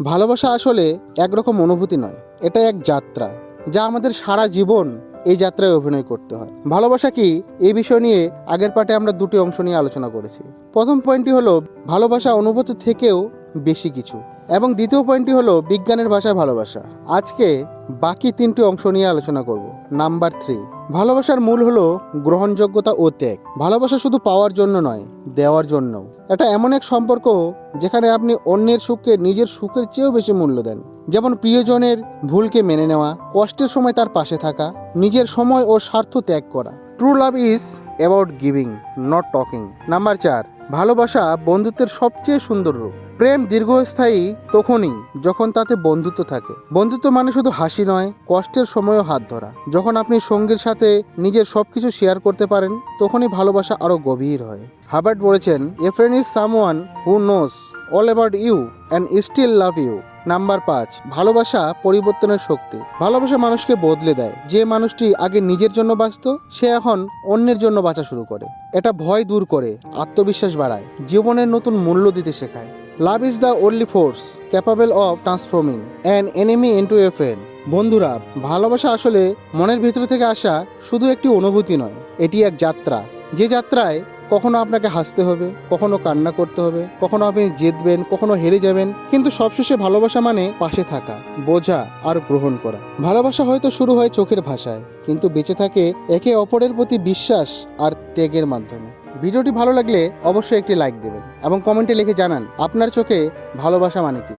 ভালোবাসা আসলে একরকম অনুভূতি নয় এটা এক যাত্রা, যা আমাদের সারা জীবন এই যাত্রায় অভিনয় করতে হয়। ভালোবাসা কি? এই বিষয় নিয়ে আগের পাটে আমরা দুটি অংশ নিয়ে আলোচনা করেছি। প্রথম পয়েন্টটি হলো, ভালোবাসা অনুভূতি থেকেও বেশি কিছু। এবং দ্বিতীয় পয়েন্টটি হলো বিজ্ঞানের ভাষায় ভালোবাসা। আজকে বাকি তিনটি অংশ নিয়ে আলোচনা করব। নাম্বার থ্রি ভালোবাসার মূল হলো গ্রহণযোগ্যতা ও ত্যাগ। ভালোবাসা শুধু পাওয়ার জন্য নয়, দেওয়ার জন্য এটা এমন এক সম্পর্ক যেখানে আপনি অন্যের সুখকে নিজের সুখের চেয়েও বেশি মূল্য দেন। যেমন প্রিয়জনের ভুলকে মেনে নেওয়া, কষ্টের সময় তার পাশে থাকা, নিজের সময় ও স্বার্থ ত্যাগ করা। True love is about giving not talking number চার ভালোবাসা বন্ধুত্বের সবচেয়ে সুন্দর রূপ। প্রেম দীর্ঘস্থায়ী তখনই যখন তাতে বন্ধুত্ব থাকে। বন্ধুত্ব মানে শুধু হাসি নয়, কষ্টের সময়ও হাত ধরা। যখন আপনি সঙ্গীর সাথে নিজের সবকিছু শেয়ার করতে পারেন, তখনই ভালোবাসা আরও গভীর হয়। হাবার্ট বলেছেন a friend is someone who knows all about you and still love you number পাঁচ, ভালোবাসা পরিবর্তনের শক্তি। ভালোবাসা মানুষকে বদলে দেয়। যে মানুষটি আগে নিজের জন্য বাঁচত, সে এখন অন্যের জন্য বাঁচা শুরু করে। এটা ভয় দূর করে, আত্মবিশ্বাস বাড়ায়, জীবনের নতুন মূল্য দিতে শেখায়। Love is the only force capable of transforming an enemy into a friend বন্ধুরা, ভালোবাসা আসলে মনের ভিতর থেকে আসা শুধু একটি অনুভূতি নয়, এটি এক যাত্রা। যে যাত্রায় কখনো আপনাকে হাসতে হবে, কখনো কান্না করতে হবে, কখনো আপনি জিতবেন কখনো হেরে যাবেন, কিন্তু সবশেষে ভালোবাসা মানে পাশে থাকা, বোঝা আর গ্রহণ করা। ভালোবাসা হয়তো শুরু হয় চোখের ভাষায়, কিন্তু বেঁচে থাকে একে অপরের প্রতি বিশ্বাস আর ত্যাগের মাধ্যমে। ভিডিওটি ভালো লাগলে অবশ্যই একটি লাইক দেবেন এবং কমেন্টে লিখে জানান, আপনার চোখে ভালোবাসা মানে কি?